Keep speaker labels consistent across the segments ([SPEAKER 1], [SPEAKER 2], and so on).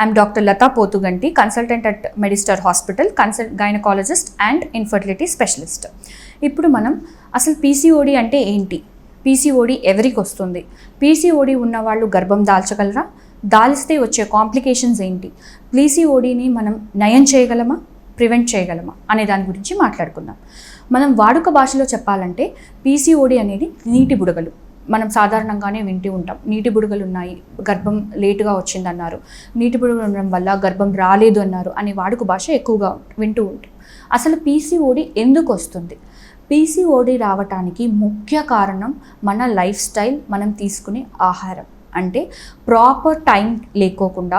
[SPEAKER 1] I'm doctor Latha Pothuganti consultant at Medister hospital consul gynaecologist and infertility specialist ఇప్పుడు మనం అసలు PCOD అంటే ఏంటి? పీసీఓడి ఎవరికి వస్తుంది? పీసీఓడి ఉన్న వాళ్ళు గర్భం దాల్చగలరా? దాలిస్తే వచ్చే కాంప్లికేషన్స్ ఏంటి? పీసీఓడిని మనం నయం చేయగలమా? ప్రివెంట్ చేయగలమా? అనే దాని గురించి మాట్లాడుకుందాం. మనం వాడుక భాషలో చెప్పాలంటే పీసీఓడి అనేది నీటి బుడగలు. మనం సాధారణంగానే వింటూ ఉంటాం. నీటి బుడగలు ఉన్నాయి గర్భం లేటుగా వచ్చిందన్నారు. నీటి బుడగలు ఉండడం వల్ల గర్భం రాలేదు అన్నారు అనే వాడుక భాష ఎక్కువగా వింటూ ఉంటాం. అసలు పీసీఓడి ఎందుకు వస్తుంది? పీసీఓడి రావటానికి ముఖ్య కారణం మన లైఫ్ స్టైల్ మనం తీసుకునే ఆహారం. అంటే ప్రాపర్ టైం లేకోకుండా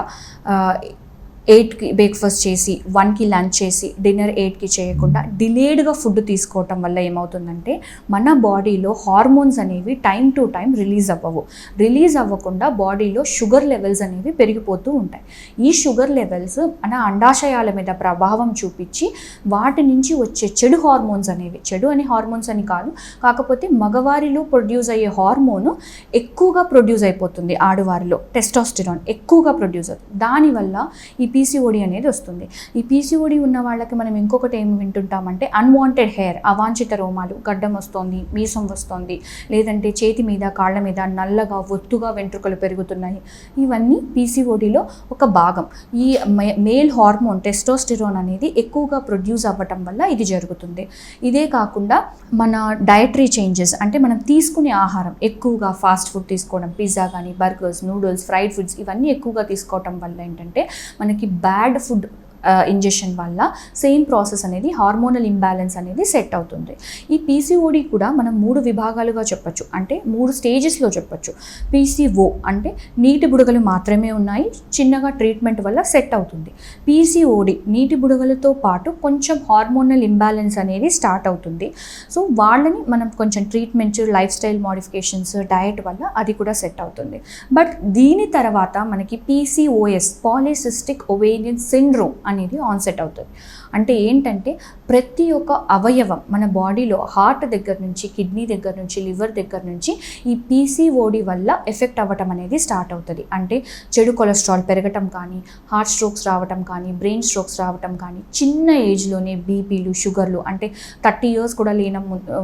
[SPEAKER 1] ఎయిట్కి బ్రేక్ఫాస్ట్ చేసి వన్కి లంచ్ చేసి డిన్నర్ ఎయిట్కి చేయకుండా డిలేడ్గా ఫుడ్ తీసుకోవటం వల్ల ఏమవుతుందంటే మన బాడీలో హార్మోన్స్ అనేవి టైం టు టైం రిలీజ్ అవ్వవు. రిలీజ్ అవ్వకుండా బాడీలో షుగర్ లెవెల్స్ అనేవి పెరిగిపోతూ ఉంటాయి. ఈ షుగర్ లెవెల్స్ మన అండాశయాల మీద ప్రభావం చూపించి వాటి నుంచి వచ్చే చెడు హార్మోన్స్ అనేవి చెడు అని హార్మోన్స్ అని కాదు కాకపోతే మగవారిలో ప్రొడ్యూస్ అయ్యే హార్మోన్ ఎక్కువగా ప్రొడ్యూస్ అయిపోతుంది ఆడవారిలో. టెస్టాస్టిరాన్ ఎక్కువగా ప్రొడ్యూస్ అవుతుంది. దానివల్ల ఈ పీసీఓడి అనేది వస్తుంది. ఈ పీసీఓడి ఉన్న వాళ్ళకి మనం ఇంకొకటి ఏమి వింటుంటామంటే అన్వాంటెడ్ హెయిర్ అవాంఛిత రోమాలు గడ్డం వస్తుంది మీసం వస్తుంది లేదంటే చేతి మీద కాళ్ళ మీద నల్లగా ఒత్తుగా వెంట్రుకలు పెరుగుతున్నాయి. ఇవన్నీ పీసీఓడిలో ఒక భాగం. ఈ మే- మేల్ హార్మోన్ టెస్టోస్టిరోన్ అనేది ఎక్కువగా ప్రొడ్యూస్ అవ్వటం వల్ల ఇది జరుగుతుంది. ఇదే కాకుండా మన డయటరీ చేంజెస్ అంటే మనం తీసుకునే ఆహారం ఎక్కువగా ఫాస్ట్ ఫుడ్ తీసుకోవడం పిజ్జా కానీ బర్గర్స్ నూడిల్స్ ఫ్రైడ్ ఫుడ్స్ ఇవన్నీ ఎక్కువగా తీసుకోవటం వల్ల ఏంటంటే మనకి బ్యాడ్ ఫుడ్ Uh, ఇంజెక్షన్ వల్ల సేమ్ ప్రాసెస్ అనేది హార్మోనల్ ఇంబ్యాలెన్స్ అనేది సెట్ అవుతుంది. ఈ పీసీఓడి కూడా మనం మూడు విభాగాలుగా చెప్పచ్చు. అంటే మూడు స్టేజెస్లో చెప్పచ్చు. పీసీఓ అంటే నీటి బుడగలు మాత్రమే ఉన్నాయి చిన్నగా ట్రీట్మెంట్ వల్ల సెట్ అవుతుంది. పీసీఓడి నీటి బుడగలతో పాటు కొంచెం హార్మోనల్ ఇంబ్యాలెన్స్ అనేది స్టార్ట్ అవుతుంది. సో వాళ్ళని మనం కొంచెం treatment lifestyle modifications diet వల్ల అది కూడా సెట్ అవుతుంది. బట్ దీని తర్వాత మనకి పీసీఓఎస్ పాలిసిస్టిక్ ఒవేరియన్ సిండ్రోమ్ అనేది ఆన్సెట్ అవుతుంది. అంటే ఏంటంటే ప్రతి ఒక్క అవయవం మన బాడీలో హార్ట్ దగ్గర నుంచి కిడ్నీ దగ్గర నుంచి లివర్ దగ్గర నుంచి ఈ పీసీఓడి వల్ల ఎఫెక్ట్ అవ్వటం అనేది స్టార్ట్ అవుతుంది. అంటే చెడు కొలెస్ట్రాల్ పెరగటం కానీ హార్ట్ స్ట్రోక్స్ రావటం కానీ బ్రెయిన్ స్ట్రోక్స్ రావటం కానీ చిన్న ఏజ్లోనే బీపీలు షుగర్లు అంటే థర్టీ ఇయర్స్ కూడా లేన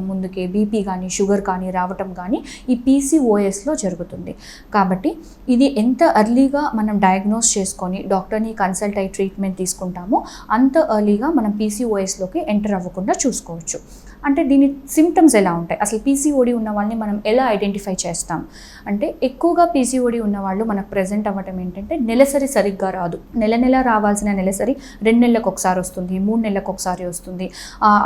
[SPEAKER 1] ముందుకే బీపీ కానీ షుగర్ కానీ రావటం కానీ ఈ పీసీఓఎస్లో జరుగుతుంది. కాబట్టి ఇది ఎంత అర్లీగా మనం డయాగ్నోస్ చేసుకొని డాక్టర్ని కన్సల్ట్ అయ్యి ట్రీట్మెంట్ తీసుకుంటామో అంత ఎర్లీగా మనం పీసీఓఎస్లోకి ఎంటర్ అవ్వకుండా చూసుకోవచ్చు. అంటే దీని సిమ్టమ్స్ ఎలా ఉంటాయి? అసలు పీసీఓడి ఉన్న వాళ్ళని మనం ఎలా ఐడెంటిఫై చేస్తాం? అంటే ఎక్కువగా పీసీఓడి ఉన్న వాళ్ళు మనకు ప్రజెంట్ అవ్వటం ఏంటంటే నెలసరి సరిగ్గా రాదు. నెల నెల రావాల్సిన నెలసరి రెండు నెలలకు ఒకసారి వస్తుంది మూడు నెలలకు ఒకసారి వస్తుంది.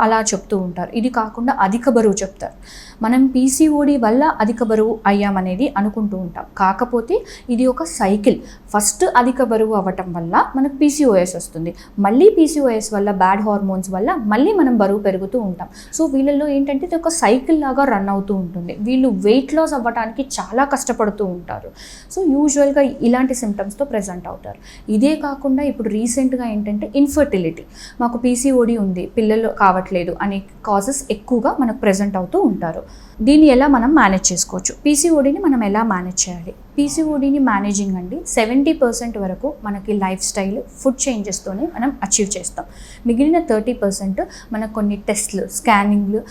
[SPEAKER 1] అలా చెప్తూ ఉంటారు. ఇది కాకుండా అధిక బరువు చెప్తారు. మనం పీసీఓడి వల్ల అధిక బరువు అయ్యామనేది అనుకుంటూ ఉంటాం. కాకపోతే ఇది ఒక సైకిల్. ఫస్ట్ అధిక బరువు అవ్వటం వల్ల మనకు పీసీఓఎస్ వస్తుంది. మళ్ళీ పీసీఓఎస్ వల్ల బ్యాడ్ హార్మోన్స్ వల్ల మళ్ళీ మనం బరువు పెరుగుతూ ఉంటాం. సో వీళ్ళల్లో ఏంటంటే ఇది ఒక సైకిల్ లాగా రన్ అవుతూ ఉంటుంది. వీళ్ళు వెయిట్ లాస్ అవ్వడానికి చాలా కష్టపడుతూ ఉంటారు. సో యూజువల్గా ఇలాంటి సిమ్టమ్స్తో ప్రజెంట్ అవుతారు. ఇదే కాకుండా ఇప్పుడు రీసెంట్గా ఏంటంటే ఇన్ఫర్టిలిటీ. మాకు పీసీఓడి ఉంది. పిల్లలు కావట్లేదు అనే కాజెస్ ఎక్కువగా మనకు ప్రజెంట్ అవుతూ ఉంటారు. దీన్ని ఎలా మనం మేనేజ్ చేసుకోవచ్చు? పీసీఓడిని మనం ఎలా మేనేజ్ చేయాలి? పీసీఓడిని మేనేజింగ్ అండి సెవెంటీ పర్సెంట్ వరకు మనకి లైఫ్ స్టైల్ ఫుడ్ చేంజెస్తోనే మనం అచీవ్ చేస్తాం. మిగిలిన థర్టీ పర్సెంట్ మనకు కొన్ని టెస్ట్లు స్కానింగ్లు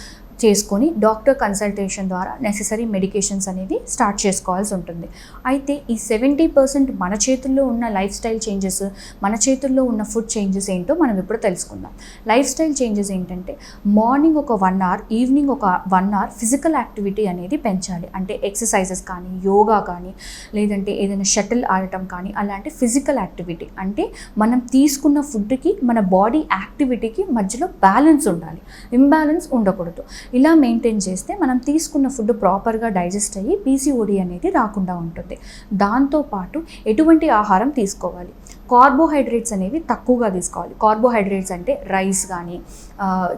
[SPEAKER 1] చేసుకొని డాక్టర్ కన్సల్టేషన్ ద్వారా నెససరీ మెడికేషన్స్ అనేది స్టార్ట్ చేసుకోవాల్సి ఉంటుంది. అయితే ఈ సెవెంటీ పర్సెంట్ మన చేతుల్లో ఉన్న లైఫ్ స్టైల్ చేంజెస్ మన చేతుల్లో ఉన్న ఫుడ్ చేంజెస్ ఏంటో మనం ఇప్పుడు తెలుసుకుందాం. లైఫ్ స్టైల్ చేంజెస్ ఏంటంటే మార్నింగ్ ఒక వన్ అవర్ ఈవినింగ్ ఒక వన్ అవర్ ఫిజికల్ యాక్టివిటీ అనేది పెంచాలి. అంటే ఎక్సర్సైజెస్ కానీ యోగా కానీ లేదంటే ఏదైనా షటిల్ ఆడటం కానీ అలాంటి ఫిజికల్ యాక్టివిటీ అంటే మనం తీసుకున్న ఫుడ్కి మన బాడీ యాక్టివిటీకి మధ్యలో బ్యాలెన్స్ ఉండాలి. ఇంబ్యాలెన్స్ ఉండకూడదు. ఇలా మెయింటైన్ చేస్తే మనం తీసుకున్న ఫుడ్ ప్రాపర్గా డైజెస్ట్ అయ్యి పీసీఓడి అనేది రాకుండా ఉంటుంది. దాంతోపాటు ఎటువంటి ఆహారం తీసుకోవాలి? కార్బోహైడ్రేట్స్ అనేవి తక్కువగా తీసుకోవాలి. కార్బోహైడ్రేట్స్ అంటే రైస్ కానీ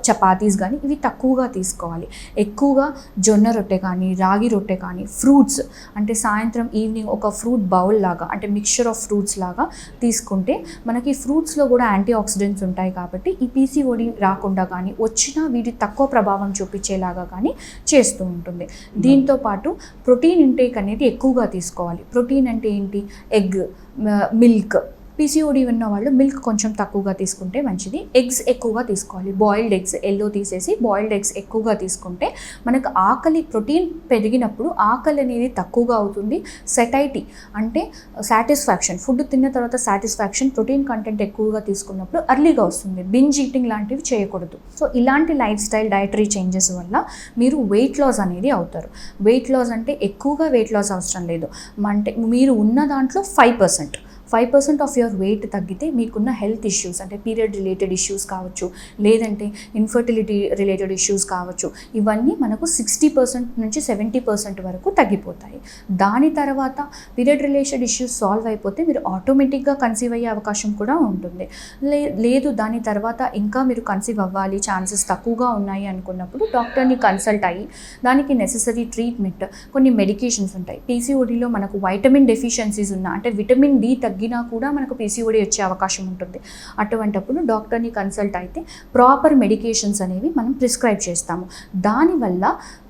[SPEAKER 1] చపాతీస్ కానీ ఇవి తక్కువగా తీసుకోవాలి. ఎక్కువగా జొన్న రొట్టె కానీ రాగి రొట్టె కానీ ఫ్రూట్స్ అంటే సాయంత్రం ఈవినింగ్ ఒక ఫ్రూట్ బౌల్ లాగా అంటే మిక్చర్ ఆఫ్ ఫ్రూట్స్ లాగా తీసుకుంటే మనకి ఫ్రూట్స్లో కూడా యాంటీ ఆక్సిడెంట్స్ ఉంటాయి కాబట్టి ఈ పీసీఓడి రాకుండా కానీ వచ్చినా వీటి తక్కువ ప్రభావం చూపించేలాగా కానీ చేస్తూ ఉంటుంది. దీంతో పాటు ప్రోటీన్ ఇంటేక్ అనేది ఎక్కువగా తీసుకోవాలి. ప్రోటీన్ అంటే ఏంటి? ఎగ్ మిల్క్ పీసీఓడి ఉన్న వాళ్ళు మిల్క్ కొంచెం తక్కువగా తీసుకుంటే మంచిది. ఎగ్స్ ఎక్కువగా తీసుకోవాలి. బాయిల్డ్ ఎగ్స్ ఎల్లో తీసేసి బాయిల్డ్ ఎగ్స్ ఎక్కువగా తీసుకుంటే మనకు ఆకలి ప్రోటీన్ పెరిగినప్పుడు ఆకలి అనేది తక్కువగా అవుతుంది. సెటైటీ అంటే సాటిస్ఫాక్షన్ ఫుడ్ తిన్న తర్వాత సాటిస్ఫాక్షన్ ప్రోటీన్ కంటెంట్ ఎక్కువగా తీసుకున్నప్పుడు అర్లీగా వస్తుంది. బింజ్ ఈటింగ్ లాంటివి చేయకూడదు. సో ఇలాంటి లైఫ్ స్టైల్ డైటరీ చేంజెస్ వల్ల మీరు వెయిట్ లాస్ అనేది అవుతారు. వెయిట్ లాస్ అంటే ఎక్కువగా వెయిట్ లాస్ అవసరం లేదు. అంటే మీరు ఉన్న దాంట్లో five percent five percent of your weight తగ్గితే మీకున్న హెల్త్ ఇష్యూస్ అంటే పీరియడ్ రిలేటెడ్ ఇష్యూస్ కావచ్చు లేదంటే ఇన్ఫర్టిలిటీ రిలేటెడ్ ఇష్యూస్ కావచ్చు ఇవన్నీ మనకు సిక్స్టీ పర్సెంట్ నుంచి సెవెంటీ పర్సెంట్ వరకు తగ్గిపోతాయి. దాని తర్వాత పీరియడ్ రిలేటెడ్ ఇష్యూస్ సాల్వ్ అయిపోతే మీరు ఆటోమేటిక్గా కన్సీవ్ అయ్యే అవకాశం కూడా ఉంటుంది. లే లేదు దాని తర్వాత ఇంకా మీరు కన్సీవ్ అవ్వాలి ఛాన్సెస్ తక్కువగా ఉన్నాయి అనుకున్నప్పుడు డాక్టర్ని కన్సల్ట్ అయ్యి దానికి నెససరీ ట్రీట్మెంట్ కొన్ని మెడికేషన్స్ ఉంటాయి. పీసీఓడిలో మనకు వైటమిన్ డెఫిషియన్సీస్ ఉన్న అంటే విటమిన్ డి తగ్గినా కూడా మనకు పీసీఓడి వచ్చే అవకాశం ఉంటుంది. అటువంటప్పుడు డాక్టర్ని కన్సల్ట్ అయితే ప్రాపర్ మెడికేషన్స్ అనేవి మనం ప్రిస్క్రైబ్ చేస్తాము. దానివల్ల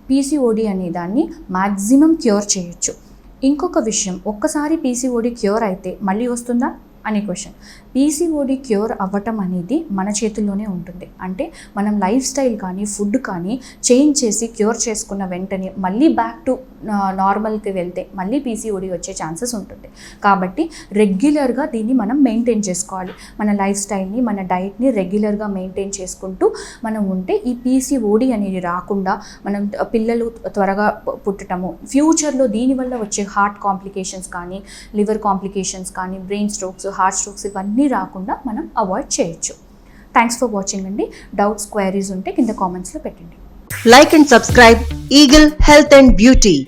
[SPEAKER 1] పీసీఓడి అనే దాన్ని మ్యాక్సిమం క్యూర్ చేయొచ్చు. ఇంకొక విషయం ఒక్కసారి పీసీఓడి క్యూర్ అయితే మళ్ళీ వస్తుందా? అనే క్వశ్చన్ పీసీఓడి క్యూర్ అవ్వటం అనేది మన చేతుల్లోనే ఉంటుంది. అంటే మనం లైఫ్ స్టైల్ కానీ ఫుడ్ కానీ చేంజ్ చేసి క్యూర్ చేసుకున్న వెంటనే మళ్ళీ బ్యాక్ టు నార్మల్కి వెళ్తే మళ్ళీ పీసీఓడి వచ్చే ఛాన్సెస్ ఉంటుంది. కాబట్టి రెగ్యులర్గా దీన్ని మనం మెయింటైన్ చేసుకోవాలి. మన లైఫ్ స్టైల్ని మన డైట్ని రెగ్యులర్గా మెయింటైన్ చేసుకుంటూ మనం ఉంటే ఈ పీసీఓడి అనేది రాకుండా మనం పిల్లలు త్వరగా పుట్టటము ఫ్యూచర్లో దీనివల్ల వచ్చే హార్ట్ కాంప్లికేషన్స్ కానీ లివర్ కాంప్లికేషన్స్ కానీ బ్రెయిన్ స్ట్రోక్స్ హార్ట్ స్ట్రోక్స్ ఇవన్నీ రాకుండా మనం అవాయిడ్ చేయొచ్చు. థ్యాంక్స్ ఫర్ వాచింగ్ అండి. డౌట్స్ క్వైరీస్ ఉంటే కింద కామెంట్స్లో పెట్టండి.
[SPEAKER 2] Like and subscribe Eagle health and beauty